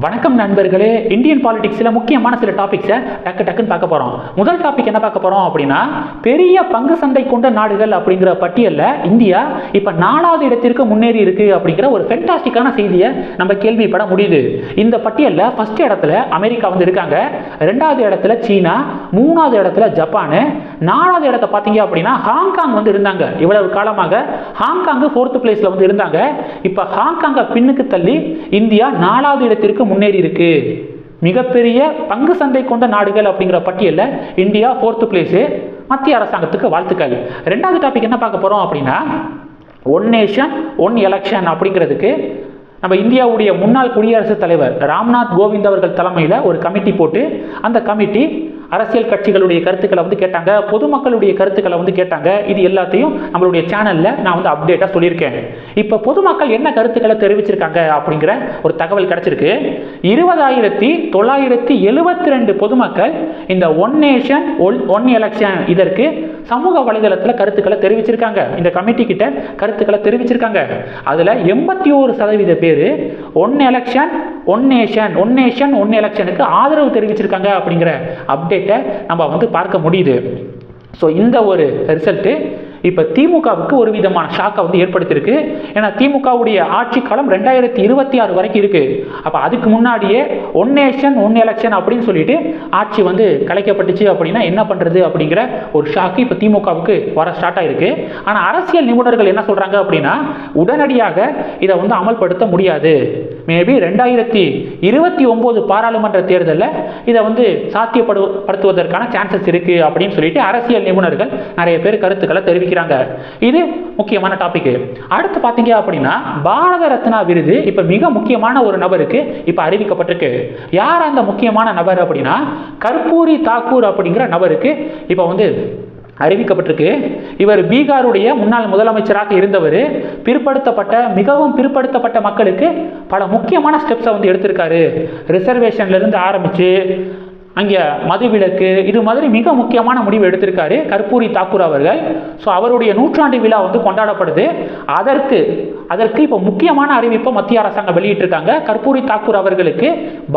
வணக்கம் நண்பர்களே இந்தியன் பாலிடிக்ஸில் முக்கியமான சில டாபிக்ஸை டக்கு டக்குன்னு பார்க்க போகிறோம் முதல் டாபிக் என்ன பார்க்க போகிறோம் அப்படின்னா பெரிய பங்கு சந்தை கொண்ட நாடுகள் அப்படிங்கிற பட்டியலில் இந்தியா இப்போ நாலாவது இடத்திற்கு முன்னேறி இருக்கு அப்படிங்கிற ஒரு ஃபென்டாஸ்டிக்கான செய்தியை நம்ம கேள்விப்பட முடியுது. இந்த பட்டியலில் ஃபர்ஸ்ட் இடத்துல அமெரிக்கா வந்து இருக்காங்க. ரெண்டாவது இடத்துல சீனா மூணாவது இடத்துல ஜப்பானு நாலாவது இடத்த பார்த்தீங்க அப்படின்னா ஹாங்காங் வந்து இருந்தாங்க. இவ்வளவு காலமாக ஹாங்காங்கு ஃபோர்த்து பிளேஸில் வந்து இருந்தாங்க. இப்போ ஹாங்காங்கை பின்னுக்கு தள்ளி இந்தியா நாலாவது இடத்திற்கு முன்னேறி இருக்கு. மிகப்பெரிய பங்கு சந்தை கொண்ட நாடுகள் அப்படிங்கிற பட்டியலில் இந்தியா ஃபோர்த்து பிளேஸு மத்திய அரசாங்கத்துக்கு வாழ்த்துக்கள். ரெண்டாவது டாபிக் என்ன பார்க்க போகிறோம் அப்படின்னா ஒன் நேஷன் ஒன் எலெக்ஷன் அப்படிங்கிறதுக்கு நம்ம இந்தியாவுடைய முன்னாள் குடியரசுத் தலைவர் ராம்நாத் கோவிந்த் அவர்கள் தலைமையில் ஒரு கமிட்டி போட்டு அந்த கமிட்டி அரசியல் கட்சிகளுடைய கருத்துக்களை வந்து கேட்டாங்க பொதுமக்களுடைய கருத்துக்களை வந்து கேட்டாங்க. இது எல்லாத்தையும் நம்மளுடைய சேனலில் நான் வந்து அப்டேட்டாக சொல்லியிருக்கேன். இப்போ பொதுமக்கள் என்ன கருத்துக்களை தெரிவிச்சிருக்காங்க அப்படிங்கிற ஒரு தகவல் கிடைச்சிருக்கு. இருபதாயிரத்தி தொள்ளாயிரத்தி எழுபத்தி ரெண்டு பொதுமக்கள் இந்த one nation one one election இதற்கு சமூக வலைதளத்தில் கருத்துக்களை தெரிவிச்சிருக்காங்க. இந்த கமிட்டி கிட்ட கருத்துக்களை தெரிவிச்சிருக்காங்க. அதில் எண்பத்தி ஒரு சதவீத பேர் one election one nation one nation one எலெக்ஷனுக்கு ஆதரவு தெரிவிச்சிருக்காங்க அப்படிங்கிற அப்டேட்டை நம்ம வந்து பார்க்க முடியுது. ஸோ இந்த ஒரு ரிசல்ட்டு இப்போ திமுகவுக்கு ஒரு விதமான ஷாக்கை வந்து ஏற்படுத்தியிருக்கு. ஏன்னா திமுகவுடைய ஆட்சி காலம் ரெண்டாயிரத்தி இருபத்தி ஆறு வரைக்கும் இருக்குது அப்போ அதுக்கு முன்னாடியே ஒன் நேஷன் ஒன் எலெக்ஷன் அப்படின்னு சொல்லிட்டு ஆட்சி வந்து கலைக்கப்பட்டுச்சு அப்படின்னா என்ன பண்ணுறது அப்படிங்கிற ஒரு ஷாக்கு இப்போ திமுகவுக்கு வர ஸ்டார்ட் ஆகிருக்கு ஆனால் அரசியல் நிபுணர்கள் என்ன சொல்கிறாங்க அப்படின்னா உடனடியாக இதை வந்து அமல்படுத்த முடியாது. மேபி ரெண்டாயிரத்தி இருபத்தி ஒம்பது பாராளுமன்ற தேர்தலில் இதை வந்து சாத்தியப்படுப்படுத்துவதற்கான சான்சஸ் இருக்குது அப்படின்னு சொல்லிட்டு அரசியல் நிபுணர்கள் நிறைய பேர் கருத்துக்களை வைக்கிறாங்க. இது முக்கியமான டாபிக் அடுத்து பார்த்தீங்க அப்படின்னா பாரத ரத்னா விருது இப்போ மிக முக்கியமான ஒரு நபருக்கு இப்போ அறிவிக்கப்பட்டிருக்கு. யார் அந்த முக்கியமான நபர் அப்படின்னா கற்பூரி தாக்கூர் அப்படிங்கிற நபருக்கு இப்போ வந்து அறிவிக்கப்பட்டிருக்கு. இவர் பீகாருடைய முன்னாள் முதலமைச்சராக இருந்தவர். பிற்படுத்தப்பட்ட மிகவும் பிற்படுத்தப்பட்ட மக்களுக்கு பல முக்கியமான ஸ்டெப்ஸை வந்து எடுத்திருக்காரு. ரிசர்வேஷன்லேருந்து ஆரம்பித்து அங்கே மதுவிலக்கு இது மாதிரி மிக முக்கியமான முடிவு எடுத்திருக்காரு கற்பூரி தாக்கூர் அவர்கள். ஸோ அவருடைய நூற்றாண்டு விழா வந்து கொண்டாடப்படுது. அதற்கு அதற்கு இப்போ முக்கியமான அறிவிப்பை மத்திய அரசாங்கம் வெளியிட்டிருக்காங்க. கற்பூரி தாக்கூர் அவர்களுக்கு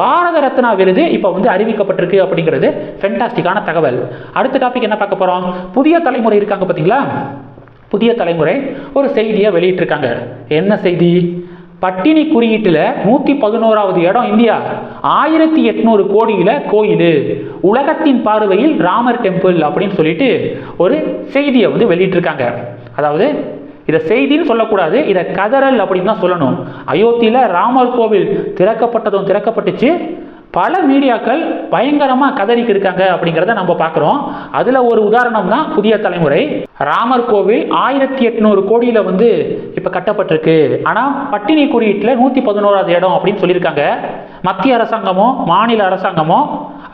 பாரத ரத்னா விருது இப்போ வந்து அறிவிக்கப்பட்டிருக்கு அப்படிங்கிறது ஃபென்டாஸ்டிக்கான தகவல். அடுத்த டாபிக் என்ன பார்க்க போகிறோம் புதிய தலைமுறை இருக்காங்க பார்த்தீங்களா? புதிய தலைமுறை ஒரு செய்தியை வெளியிட்டிருக்காங்க. என்ன செய்தி? பட்டினி குறியீட்டில் நூற்றி பதினோராவது இடம் இந்தியா. ஆயிரத்தி எட்நூறு கோடியில் கோயில். உலகத்தின் பார்வையில் ராமர் டெம்பிள் அப்படின்னு சொல்லிட்டு ஒரு செய்தியை வந்து வெளியிட்டிருக்காங்க. அதாவது இதை செய்தின்னு சொல்லக்கூடாது இதை கதறல் அப்படின்னு தான் சொல்லணும். அயோத்தியில் ராமர் கோவில் திறக்கப்பட்டதும் திறக்கப்பட்டுச்சு. பல மீடியாக்கள் பயங்கரமாக கதறிக்கு இருக்காங்க அப்படிங்கிறத நம்ம பார்க்குறோம். அதில் ஒரு உதாரணம் தான் புதிய தலைமுறை. ராமர் கோவில் ஆயிரத்தி எட்நூறு கோடியில் வந்து இப்போ கட்டப்பட்டிருக்கு. ஆனால் பட்டினி குறியீட்டில் நூற்றி பதினோராவது இடம் அப்படின்னு சொல்லியிருக்காங்க. மத்திய அரசாங்கமோ மாநில அரசாங்கமோ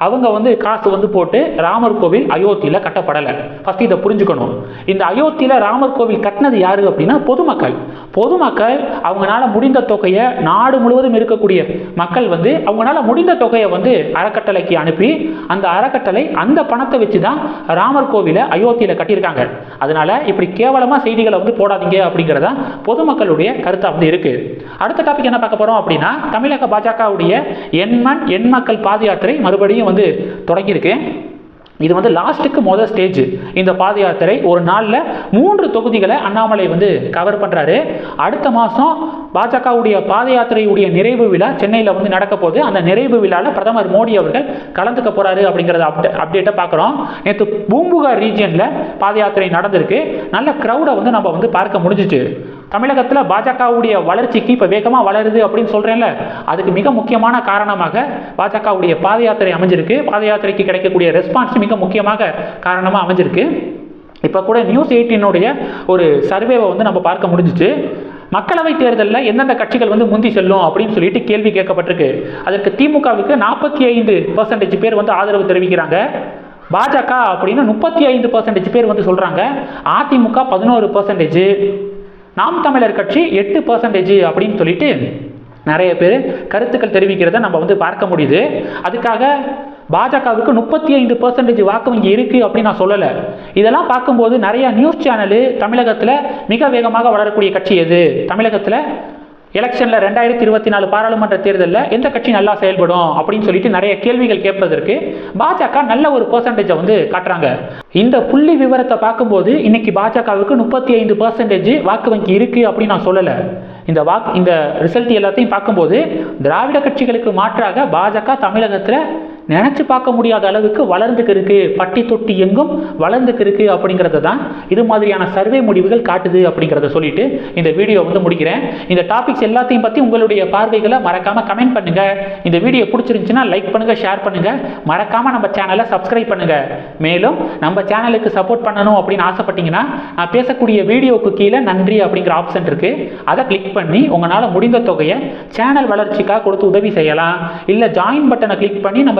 அவங்க வந்து காசு வந்து போட்டு ராமர் கோவில் அயோத்தியில் கட்டப்படலை. ஃபஸ்ட் இதை புரிஞ்சுக்கணும். இந்த அயோத்தியில் ராமர் கோவில் கட்டினது யாரு அப்படின்னா பொதுமக்கள். பொதுமக்கள் அவங்களால முடிந்த தொகையை நாடு முழுவதும் இருக்கக்கூடிய மக்கள் வந்து அவங்களால முடிந்த தொகையை வந்து அறக்கட்டளைக்கு அனுப்பி அந்த அறக்கட்டளை அந்த பணத்தை வச்சு தான் ராமர் கோவிலை அயோத்தியில் கட்டியிருக்காங்க. அதனால இப்படி கேவலமாக செய்திகளை வந்து போடாதீங்க அப்படிங்கிறத பொதுமக்களுடைய கருத்தாக வந்து இருக்கு. அடுத்த டாபிக் என்ன பார்க்க போகிறோம் அப்படின்னா தமிழக பாஜகவுடைய எண்மண் எண்மக்கள் பாத யாத்திரை மறுபடியும் வந்து தொடங்கியிருக்கு. இது வந்து லாஸ்ட்டுக்கு முதல் ஸ்டேஜ் இந்த பாத யாத்திரை ஒரு நாளில் மூன்று தொகுதிகளை அண்ணாமலை வந்து கவர் பண்ணுறாரு அடுத்த மாதம் பாஜகவுடைய பாத யாத்திரையுடைய நிறைவு விழா சென்னையில் வந்து நடக்க போகுது. அந்த நிறைவு விழாவில் பிரதமர் மோடி அவர்கள் கலந்துக்க போகிறாரு அப்படிங்கிறத அப்டே அப்டேட்டை பார்க்குறோம். நேற்று பூம்புகார் ரீஜியனில் பாத யாத்திரை நடந்திருக்கு. நல்ல க்ரௌடை வந்து நம்ம வந்து பார்க்க முடிஞ்சிச்சு. தமிழகத்தில் பாஜகவுடைய வளர்ச்சிக்கு இப்போ வேகமாக வளருது அப்படின்னு சொல்கிறேன்ல அதுக்கு மிக முக்கியமான காரணமாக பாஜகவுடைய பாத யாத்திரை அமைஞ்சிருக்கு. பாத யாத்திரைக்கு கிடைக்கக்கூடிய ரெஸ்பான்ஸ் மிக முக்கியமாக காரணமாக அமைஞ்சிருக்கு. இப்போ கூட நியூஸ் எயிட்டினுடைய ஒரு சர்வேவை வந்து நம்ம பார்க்க முடிஞ்சிச்சு. மக்களவை தேர்தலில் எந்தெந்த கட்சிகள் வந்து முந்தி செல்லும் அப்படின்னு சொல்லிட்டு கேள்வி கேட்கப்பட்டிருக்கு. அதற்கு திமுகவுக்கு நாற்பத்தி ஐந்து பர்சன்டேஜ் பேர் வந்து ஆதரவு தெரிவிக்கிறாங்க. பாஜக அப்படின்னு முப்பத்தி ஐந்து பர்சன்டேஜ் பேர் வந்து சொல்கிறாங்க அதிமுக பதினோரு பர்சன்டேஜ் நாம் தமிழர் கட்சி எட்டு பர்சன்டேஜ் அப்படின்னு சொல்லிட்டு நிறைய பேர் கருத்துக்கள் தெரிவிக்கிறத நம்ம வந்து பார்க்க முடியுது. அதுக்காக பாஜகவுக்கு முப்பத்தி ஐந்து பர்சன்டேஜ் வாக்கு வங்கி இருக்குது அப்படின்னு நான் சொல்லலை. இதெல்லாம் பார்க்கும்போது நிறைய நியூஸ் சேனலு தமிழகத்தில் மிக வேகமாக வளரக்கூடிய கட்சி எது? தமிழகத்தில் எலெக்ஷனில் ரெண்டாயிரத்தி இருபத்தி நாலு பாராளுமன்ற தேர்தலில் எந்த கட்சி நல்லா செயல்படும் அப்படின்னு சொல்லிட்டு நிறைய கேள்விகள் கேட்பதற்கு பாஜக நல்ல ஒரு பர்சன்டேஜை வந்து காட்டுறாங்க. இந்த புள்ளி விவரத்தை பார்க்கும்போது இன்னைக்கு பாஜகவுக்கு முப்பத்தி ஐந்து பர்சன்டேஜ் வாக்கு வங்கி இருக்கு அப்படின்னு நான் சொல்லலை. இந்த வாக்கு இந்த ரிசல்ட் எல்லாத்தையும் பார்க்கும்போது திராவிட கட்சிகளுக்கு மாற்றாக பாஜக தமிழகத்தில் நினச்சி பார்க்க முடியாத அளவுக்கு வளர்ந்துக்கு இருக்கு பட்டி தொட்டி எங்கும் வளர்ந்துக்கு இருக்கு அப்படிங்கிறத தான் இது மாதிரியான சர்வே முடிவுகள் காட்டுது அப்படிங்கிறத சொல்லிட்டு இந்த வீடியோ வந்து முடிக்கிறேன். இந்த டாபிக்ஸ் எல்லாத்தையும் பற்றி உங்களுடைய பார்வைகளை மறக்காம கமெண்ட் பண்ணுங்க. இந்த வீடியோ பிடிச்சிருந்துச்சுன்னா லைக் பண்ணுங்க ஷேர் பண்ணுங்க. மறக்காம நம்ம சேனலை சப்ஸ்கிரைப் பண்ணுங்க. மேலும் நம்ம சேனலுக்கு சப்போர்ட் பண்ணணும் அப்படின்னு ஆசைப்பட்டீங்கன்னா நான் பேசக்கூடிய வீடியோவுக்கு கீழே நன்றி அப்படிங்கிற ஆப்ஷன் இருக்கு. அதை கிளிக் பண்ணி உங்களால் முடிந்த தொகையை சேனல் வளர்ச்சிக்காக கொடுத்து உதவி செய்யலாம். இல்லை ஜாயின் பட்டனை கிளிக் பண்ணி நம்ம